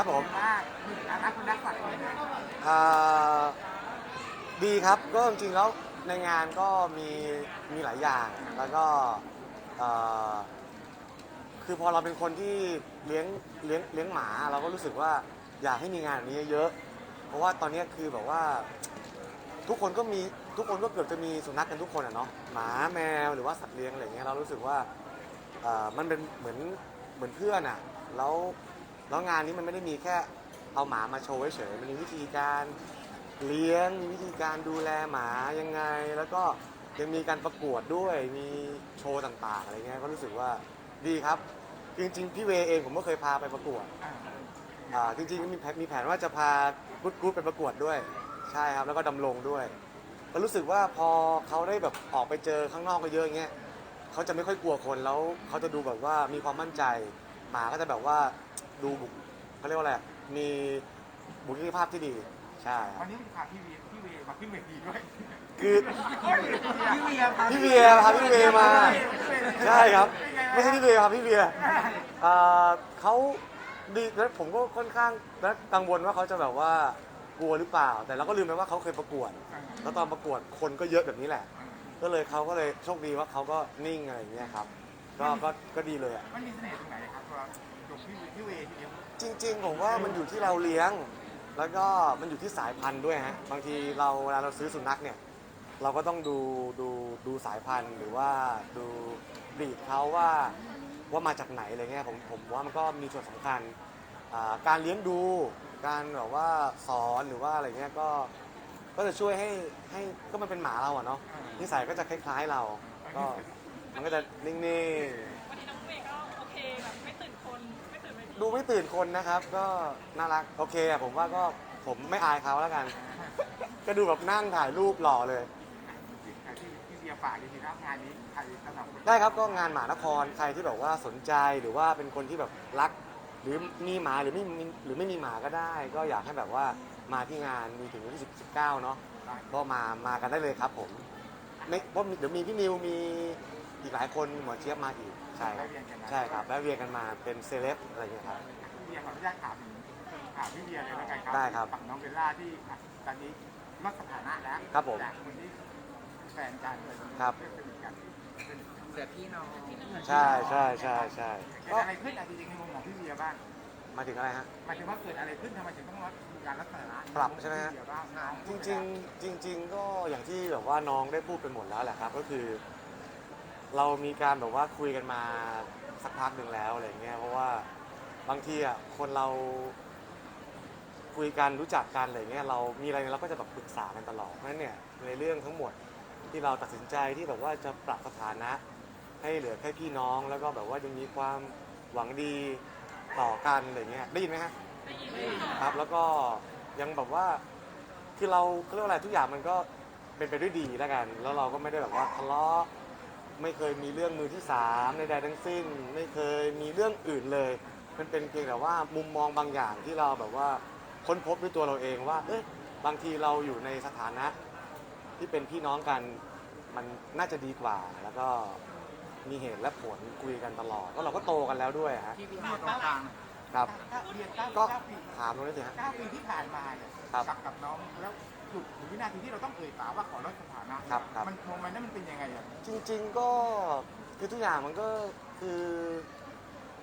ครับผมมากมีฐานะคนรักสัตว์เลยนะอ่าดีครับก็จริงๆแล้วในงานก็มีมีหลายอย่างแล้วก็เอ่อคือพอเราเป็นคนที่เลี้ยงเลี้ยงเลี้ยงหมา เราก็รู้สึกว่าอยากให้มีงานแบบนี้เยอะๆเพราะว่าตอนนี้คือแบบว่า ทุกคนก็มีทุกคนก็เกือบจะมีสุนัขกันทุกคนอะเนาะหมาแมวหรือว่าสัตว์เลี้ยงอะไรเงี้ยเรารู้สึกว่าเอ่อมันเป็นเหมือนเหมือนเพื่อนอะแล้ว แล้วงานนี้มันไม่ได้มีแค่เอาหมามาโชว์เฉยมันมีวิธีการเลี้ยงมีวิธีการดูแลหมายังไง แล้วก็ยังมีการประกวดด้วยมีโชว์ต่างๆอะไรเงี้ยก็รู้สึกว่าดีครับ จริงๆพี่เวเองผมก็เคยพาไปประกวดอ่าจริงๆมีแผนมีแผนว่าจะพากุ๊ดกุ๊ดไปประกวดด้วย ใช่ครับแล้วก็ดำรงด้วยก็รู้สึกว่าพอเขาได้แบบออกไปเจอข้างนอกก็เยอะเงี้ยเขาจะไม่ค่อยกลัวคนแล้วเขาจะดูแบบว่ามีความมั่นใจ หมาก็จะแบบว่าดูบุคเขาเรียกว่าอะไรมีบุคลิกภาพที่ดีใช่ควัรับนนี้พาพี่เวียพี่เวียมาขึ้นเวทีด้วยคือพี่เวียพาพี่เวียพาพี่เวียมา ใช่ครับ ไม่ใช่พี่เวียครับพี่เวียอ่าเขาดีแล้วผมก็ค่อนข้างแล้วกังวลว่าเขาจะแบบว่ากลัวหรือเปล่า แต่เราก็ลืมไปว่าเขาเคยประกวด แล้วตอนประกวดคนก็เยอะแบบนี้แหละ ก็เลยเขาก็เลยโชคดีว่าเขาก็นิ่งอะไรอย่างเงี้ยครับ ก็ก็ก็ดีเลยอะ มันมีเสน่ห์ตรงไหนครับตัวตัวพี่พี่เวทีเดียวจริงๆผมว่ามันอยู่ที่เราเลี้ยง แล้วก็มันอยู่ที่สายพันธุ์ด้วยฮะบางทีเราเวลาเราซื้อสุนัขเนี่ย เราก็ต้องดูดูดูสายพันธุ์หรือว่าดูบรีดเขาว่าว่ามาจากไหนอะไรเงี้ยผมผมว่ามันก็มีส่วนสำคัญอ่าการเลี้ยงดู การแบบว่าสอนหรือว่าอะไรเงี้ยก็ก็จะช่วยให้ให้ก็มันเป็นหมาเราอะเนาะนิสัยก็จะคล้ายๆเราก็ มันก็จะนิ่งๆวันนี้น้องเมย์ก็โอเคแบบไม่ตื่นคน ไม่ตื่นเวทีดูไม่ตื่นคนนะครับ ก็น่ารักโอเคอะผมว่าก็ผมไม่อายเขาแล้วกัน ก็ดูแบบนั่งถ่ายรูปหล่อเลยที่พี่เวียฝากจริงๆครับงานนี้ใครสำหรับได้ครับก็งานหมานครใครที่แบบว่าสนใจหรือว่าเป็นคนที่แบบรัก หรือมีหมาหรือไม่มีหรือไม่มีหมาก็ได้ ก็อยากให้แบบว่ามาที่งานมีถึงวันที่10 19เนาะก็มามากันได้เลยครับผมไม่เพราะมีเดี๋ยวมีพี่นิวมี อีกหลายคนหมอเจี๊ยบมาอีกใช่ครับใช่ครับแวะเวียนกันมาเป็นเซเลบอะไรอย่างเงี้ยครับพี่เวียขออนุญาตถามถามพี่เวียเลยแล้วกันครับได้ครับฝั่งน้องเบลล่าที่อะตอนนี้ลดสถานะแล้วครับผมจากคนที่แฟนกันเป็นครับเพื่อนสนิทกันเป็นเสือพี่น้องใช่ใช่ใช่ใช่เกิดก็อะไรขึ้นอะจริงๆในมุมของพี่เวียบ้างมาถึงอะไรฮะ หมายถึงว่าเกิดอะไรขึ้นทำไมถึงต้องลดการรักษาปรับใช่ไหมฮะ พี่เวียบ้างจริงๆจริง ๆ ก็อย่างที่แบบว่าน้องได้พูดไปหมดแล้วแหละครับ ก็คือ เรามีการแบบว่าคุยกันมาสักพักหนึ่งแล้วอะไรเงี้ยเพราะว่าบางทีอะคนเราคุยกันรู้จักกันอะไรเงี้ยเรามีอะไรเราก็จะแบบปรึกษากันตลอดเพราะฉะนั้นเนี่ยในเรื่องทั้งหมดที่เราตัดสินใจที่แบบว่าจะปรับสถานะ ให้เหลือแค่พี่น้องแล้วก็แบบว่ายังมีความหวังดีต่อกันอะไรเงี้ยได้ยินไหมฮะได้ยินเลยค่ะครับแล้วก็ยังแบบว่าคือเราเขาเรียกว่าอะไรทุกอย่างมันก็เป็นไปด้วยดีแล้วกัน แล้วเราก็ไม่ได้แบบว่าทะเลาะ ไม่เคยมีเรื่องมือที่สามใดๆทั้งสิ้น ไม่เคยมีเรื่องอื่นเลย มันเป็นเพียงแต่ว่ามุมมองบางอย่างที่เราแบบว่าค้นพบด้วยตัวเราเองว่าเอ้ยบางทีเราอยู่ในสถานะที่เป็นพี่น้องกันมันน่าจะดีกว่า แล้วก็มีเหตุและผลคุยกันตลอดแล้วเราก็โตกันแล้วด้วยฮะ พี่พี่เอาตรงกลาง ครับเก้าเรียนเก้าก็เก้าปีถามตรงนี้สิฮะ เก้าปีที่ผ่านมาเนี่ยครับ กับกับน้องแล้วจุดถึงวินาทีที่เราต้องเอ่ยปากว่าขอลดสถานะครับครับ มันโมเมนต์นั้นมันเป็นยังไงอะจริง ๆ ก็คือทุกอย่างมันก็คือ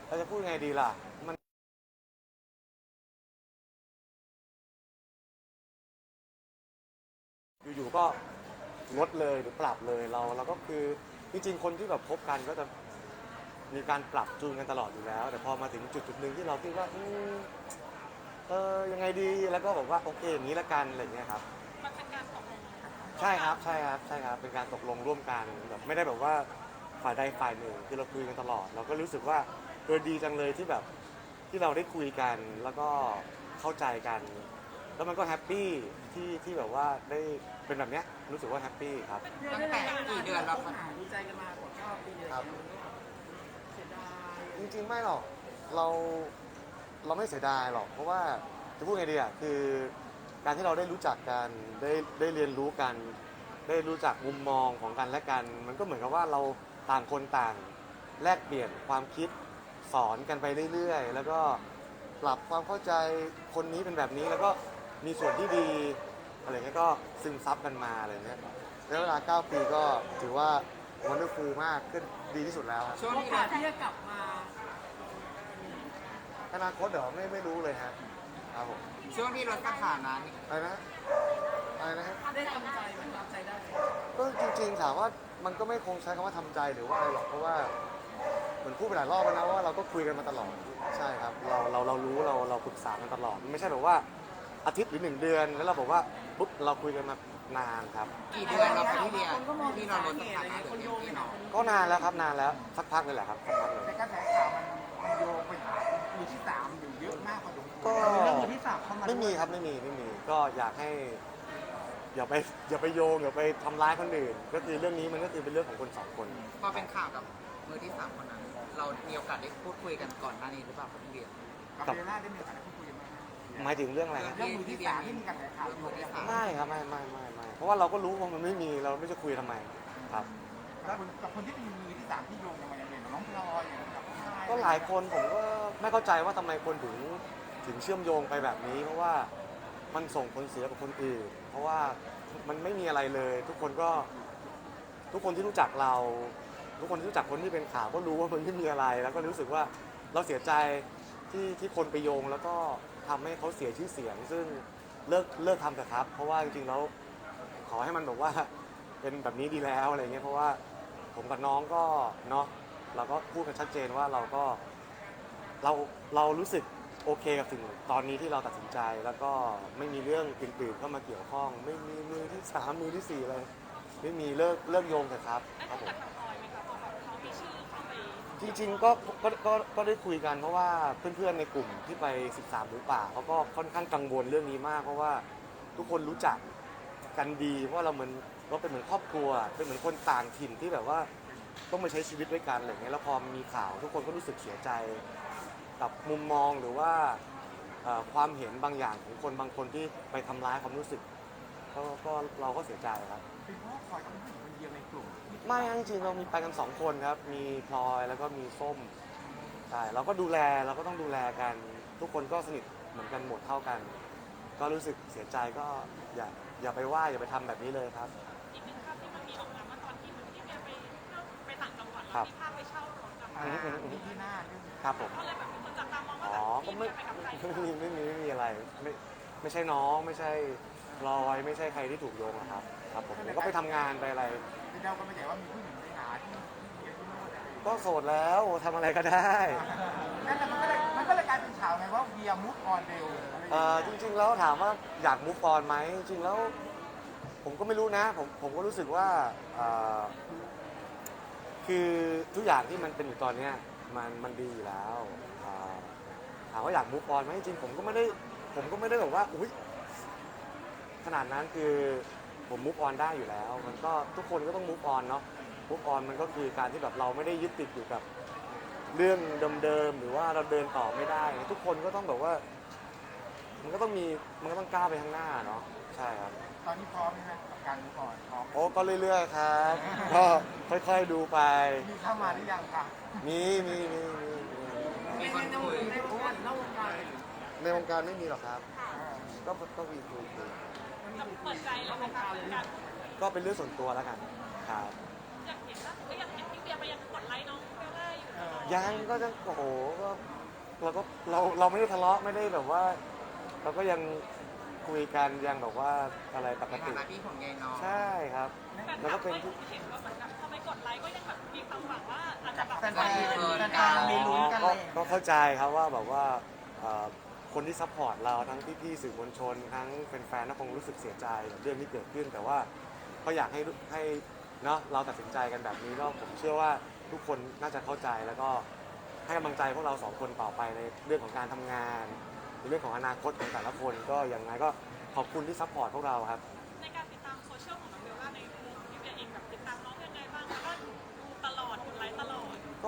เราจะพูดไงดีล่ะ มันอยู่ๆก็ลดเลยหรือปรับเลยเราเราก็คือจริงๆคนที่แบบคบกันก็จะ มีการปรับจูนกันตลอดอยู่แล้ว แต่พอมาถึงจุดจุดๆหนึ่งที่เราคิดว่าอืมเออยังไงดีแล้วก็บอกว่าโอเคอย่างนี้ละกันอะไรอย่างเงี้ยครับ มันเป็นการตกลงใช่ครับใช่ครับใช่ครับเป็นการตกลงร่วมกันแบบไม่ได้แบบว่าฝ่ายใดฝ่ายหนึ่งคือเราคุยกันตลอด เราก็รู้สึกว่าเออดีจังเลยที่แบบที่เราได้คุยกันแล้วก็เข้าใจกัน แล้วมันก็แฮปปี้ที่ที่แบบว่าได้เป็นแบบเนี้ยรู้สึกว่าแฮปปี้ครับ ตั้งแต่กี่เดือนแล้วครับดูใจกันมากว่าเก้าปีเลยครับเสียดาย จริงๆไม่หรอกเราเราไม่เสียดายหรอก เพราะว่าจะพูดไงดีอะคือการที่เราได้รู้จักกันได้ได้เรียนรู้กัน ได้รู้จักมุมมองของกันและกัน มันก็เหมือนกับว่าเราต่างคนต่างแลกเปลี่ยนความคิดสอนกันไปเรื่อยๆ แล้วก็ปรับความเข้าใจคนนี้เป็นแบบนี้แล้วก็มีส่วนที่ดีอะไรเงี้ยก็ซึมซับกันมาอะไรเงี้ยแล้วเวลา 9 ปีก็ถือว่าวันเดอร์ฟูลมากขึ้น ดีที่สุดแล้วครับช่วงโอที่กาเราสที่จะกลับมา อนาคตเดี๋ยวไม่ไม่รู้เลยฮะครับผมช่วงที่ลดสถานะนี่อะไรนะอะไรนะฮะได้ทำใจมันทำใจได้ก็จริงๆถามว่ามันก็ไม่คงใช้คำว่าทำใจหรือว่าอะไรหรอกเพราะว่าเหมือนพูดไปหลายรอบแล้วนะว่าเราก็คุยกันมาตลอดใช่ครับ เราเราเรารู้เราเราปรึกษากันตลอด ไม่ใช่แบบว่าอาทิตย์หรือหนึ่งเดือน แล้วเราบอกว่าปุ๊บเราคุยกันมา นานครับ กี่เดือนเราไปที่เรียนคนก็มองที่เราลดสถานะคนเหลืโยองพี่น้องก็นานแล้วครับนานแล้วสักพักเลยแหละครับสักพักเลยในกระแสข่าวมันมันโยงไปหามือที่สามอยู่เยอะมากพอสมควรก็มีเรื่องมือที่สามเข้ามาไม่มีครับไม่มีไม่มีก็อยากให้ อย่าไปอย่าไปโยงอย่าไปทำร้ายคนอื่น ก็คือเรื่องนี้มันก็คือเป็นเรื่องของคนสองคนพอเป็นข่าวกับมือที่สามคนนั้น เรามีโอกาสได้พูดคุยกันก่อนหน้านี้หรือเปล่าครับพี่เบียร์กับเบลล่าได้มีโอกาสได้พูดคุยกันไหมหมายถึงเรื่องอะไรครับเรื่องมือที่สามที่มีกระแสข่าวอยู่เนี่ยไม่ครับไม่ไม่ไม่ไม่เพราะว่าเราก็รู้ว่ามันไม่มีเราไม่จะคุยทำไมครับ แล้วกับคนที่เป็นมือที่สามที่โยงกันมาอย่างเด่นน้องพลอยอย่างเงี้ยกับพี่ไก็หลายคนผมก็ไม่เข้าใจว่าทำไมคนถึงถึงเชื่อมโยงไปแบบนี้ เพราะว่ามันส่งผลเสียกับคนอื่น เพราะว่ามันไม่มีอะไรเลย ทุกคนก็ทุกคนที่รู้จักเรา ทุกคนที่รู้จักคนที่เป็นข่าวก็รู้ว่ามันไม่มีอะไร แล้วก็รู้สึกว่าเราเสียใจที่ที่คนไปโยงแล้วก็ ทำให้เขาเสียชื่อเสียง ซึ่งเลิกเลิกทำเถอะครับ เพราะว่าจริงๆแล้วขอให้มันแบบว่า เป็นแบบนี้ดีแล้วอะไรเงี้ยเพราะว่าผมกับน้องก็เนาะเราก็พูดกันชัดเจนว่าเราก็ เราเรารู้สึกโอเคกับสิ่งตอนนี้ที่เราตัดสินใจ แล้วก็ไม่มีเรื่องอื่นๆเข้ามาเกี่ยวข้อง ไม่มีมือที่สามมือที่สี่เลยไม่มีเลิกเลิกโยงเถอะครับครับผม กับทาง จริงๆก็ก็ก็ก็ได้คุยกันเพราะว่าเพื่อนๆในกลุ่มที่ไป 13หรือป่าเขาก็ค่อนข้างกังวลเรื่องนี้มาก เพราะว่าทุกคนรู้จักกันดี เพราะว่าเราเหมือนเราเป็นเหมือนครอบครัว เป็นเหมือนคนต่างถิ่นที่แบบว่าต้องมาใช้ชีวิตด้วยกันอะไรเงี้ยแล้วพอมีข่าวทุกคนก็รู้สึกเสียใจกับมุมมองหรือว่าเอ่อความเห็นบางอย่างของคนบางคนที่ไปทำร้ายความรู้สึกก็ก็เราก็เสียใจครับ เป็นเพราะว่าพลอยเขาเป็นผู้หญิงคนเดียวในกลุ่ม ไม่ครับจริงๆเรามีไปกันสองคนครับ มีพลอยแล้วก็มีส้มใช่เราก็ดูแลเราก็ต้องดูแลกัน ทุกคนก็สนิทเหมือนกันหมดเท่ากัน ก็รู้สึกเสียใจก็อย่าอย่าไปว่าอย่าไปทำแบบนี้เลยครับ อีกหนึ่งภาพที่มันมีออกมาเมื่อตอนที่เหมือนที่เมียไปเที่ยวไปต่างจังหวัดครัแล้วบมีภาพไปเช่ารถกับอ่ามาที่ที่หน้าเรื่องครับผม ก็เลยแบบมีคนจับตามองว่าอ๋แบอบก็พี่ไม่เมียไปกับใครไม่มีไม่มีไม่มีอะไร ไม่ไม่ใช่น้องไม่ใช่พลอยไม่ใช่ใครที่ถูกโยงหรอกครับ ครับผมผมก็ไปทำงานไปอะไร ที่เดาก็ไม่ใช่ว่ามีผู้หญิงไปหาที่ที่เดียวที่โน่นอะไรอย่างเงี้ยก็โสดแล้วทำอะไรก็ได้นั่นแหละมันก็เลยมันก็เลยกลายเป็นข่าวไงว่าเบียร์มุกออนเร็วอะไรอย่างเอ่อเงี้ยจริง ๆ แล้วถามว่าอยากมูฟออนไหมจริงๆแล้ว ผมก็ไม่รู้นะ ผมผมก็รู้สึกว่าเอ่อคือทุกอย่างที่มันเป็นอยู่ตอนเนี้ยมันมันดีอยู่แล้วเอ่อถามว่าอยากมูฟออนไหมจริงๆผมก็ไม่ได้ผมก็ไม่ได้แบบว่าอุ้ยขนาดนั้นคือ ผมมูฟออนได้อยู่แล้ว มันก็ทุกคนก็ต้องมูฟออนเนาะมูฟออนมันก็คือการที่แบบเราไม่ได้ยึดติดอยู่กับเรื่องเดิมๆหรือว่าเราเดินต่อไม่ได้ ทุกคนก็ต้องแบบว่า มันก็ต้องมีมันก็ต้องก้าวไปข้างหน้าเนาะใช่ครับ ตอนนี้พร้อมใช่ไหมกับการมุกออนพร้อม โอ้ก็เรื่อยๆครับ ก็ค่อยๆดูไป มีเข้ามาหรือยังคะมีมีมีมีมีมีคนคุยในวงการนอกวงการ ในวงการไม่มีหรอกครับ ก็ก็มีคุยคุย เปิดใจแล้วนะคะการก็เป็นเรื่องส่วนตัวแล้วกันครับอยากเห็นว่าก็อยากเห็นพี่เบียร์ไปยังกดไลค์น้องเบลล่าอยู่ตลอดยังก็จะโอ้โหก็เราก็เราเราไม่ได้ทะเลาะไม่ได้แบบว่า เราก็ยังคุยกันยังแบบว่าอะไรปในกฐาตินะที่ผมใหญ่น้องใช่ครับแฟนแล้วคลัก็บเป็นก็ที่เห็นว่าเหมือนแบบทำไมกดไลค์ก็ยังแบบมีความหวังว่าอาจจะแบบ แฟนไปเฟิร์นๆการมีลุ้นกันเลยก็เข้าใจครับว่าแบบว่าเอ่อ คนที่ซัพพอร์ตเราทั้งพี่ๆสื่อมวลชน ทั้งแฟนๆก็คงรู้สึกเสียใจกับเรื่องที่เกิดขึ้น แต่ว่าก็อยากให้ให้เนาะเราตัดสินใจกันแบบนี้ก็ผมเชื่อว่าทุกคนน่าจะเข้าใจแล้วก็ให้กำลังใจพวกเราสองคนต่อไปในเรื่องของการทำงานในเรื่องของอนาคตของแต่ละคนก็อย่างไรก็ขอบคุณที่ซัพพอร์ตพวกเราครับ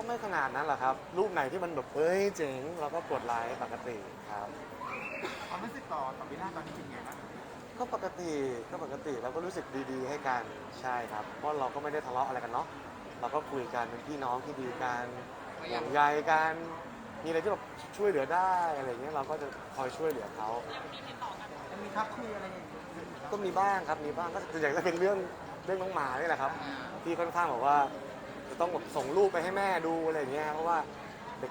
ก็ไม่ขนาดนั้นหรอกครับ รูปไหนที่มันแบบเอ้ยเจ๋งเราก็กดไลค์ปกติครับ ความรู้สึกต่อต่อเบลล่าตอนนี้เป็นไงบ้างก็ปกติก็ปกติเราก็รู้สึกดีๆ ให้กันใช่ครับ เพราะเราก็ไม่ได้ทะเลาะอะไรกันเนาะเราก็คุยกันเป็นพี่น้องที่ดีกันก็ห่ยัวงงใยกันมีอะไรที่แบบช่วยเหลือได้อะไรเงี้ยเราก็จะคอยช่วยเหลือเขายังมีติดต่อกันจะมีทักคุยอะไรอย่างเงี้ยก็มีบ้างครับมีบ้างก็ส่วนใหญ่จะเป็นเรื่องเรื่องน้องหมานี่แหละครับอ่าที่ค่อนข้างบอกว่าจะ ต้องแบบส่งรูปไปให้แม่ดูอะไรอย่างเงี้ยเพราะว่า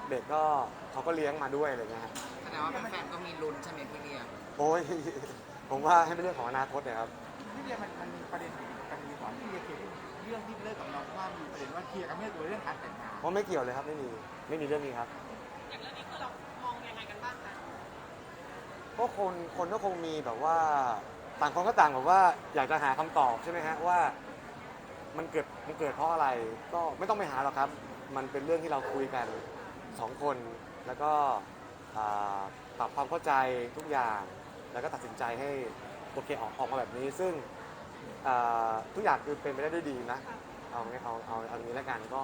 เด็กๆก็เขาก็เลี้ยงมาด้วยอะไรเงี้ยฮะแสดงว่าแฟนๆก็มีลุ้นใช่ไหมพี่เดียโอ้ย ผมว่าให้เป็นเรื่องของอนาคตนะครับพี่เดียมันมันมีประเด็นประเด็นก่อนที่เดียเคยเรื่องที่เลิกกับน้องว่ามีประเด็นว่าเคลียร์กันไม่ลงตัวเรื่องการแต่งงานเพราะไม่เกี่ยวเลยครับไม่มีไม่มีเรื่องนี้ครับ อย่างเรื่องนี้คือเรามองยังไงกันบ้างคะก็คนคนก็คงมีแบบว่า ต่างคนก็ต่างแบบว่าอยากจะหาคำตอบใช่ไหมฮะว่า มันเกิดมันเกิดเพราะอะไรก็ไม่ต้องไปหาหรอกครับ มันเป็นเรื่องที่เราคุยกันสองคนแล้วก็อ่าปรับความเข้าใจทุกอย่าง แล้วก็ตัดสินใจให้โอเคออกออกมาแบบนี้ ซึ่งอ่าทุกอย่างคือเป็นไปได้ด้วยดีนะเอาไงเอาเอาเอางี้แล้วกันก็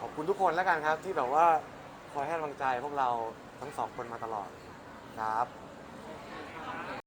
ขอบคุณทุกคนแล้วกันครับที่แบบว่าคอยให้กำลังใจพวกเราทั้งสองคนมาตลอดครับ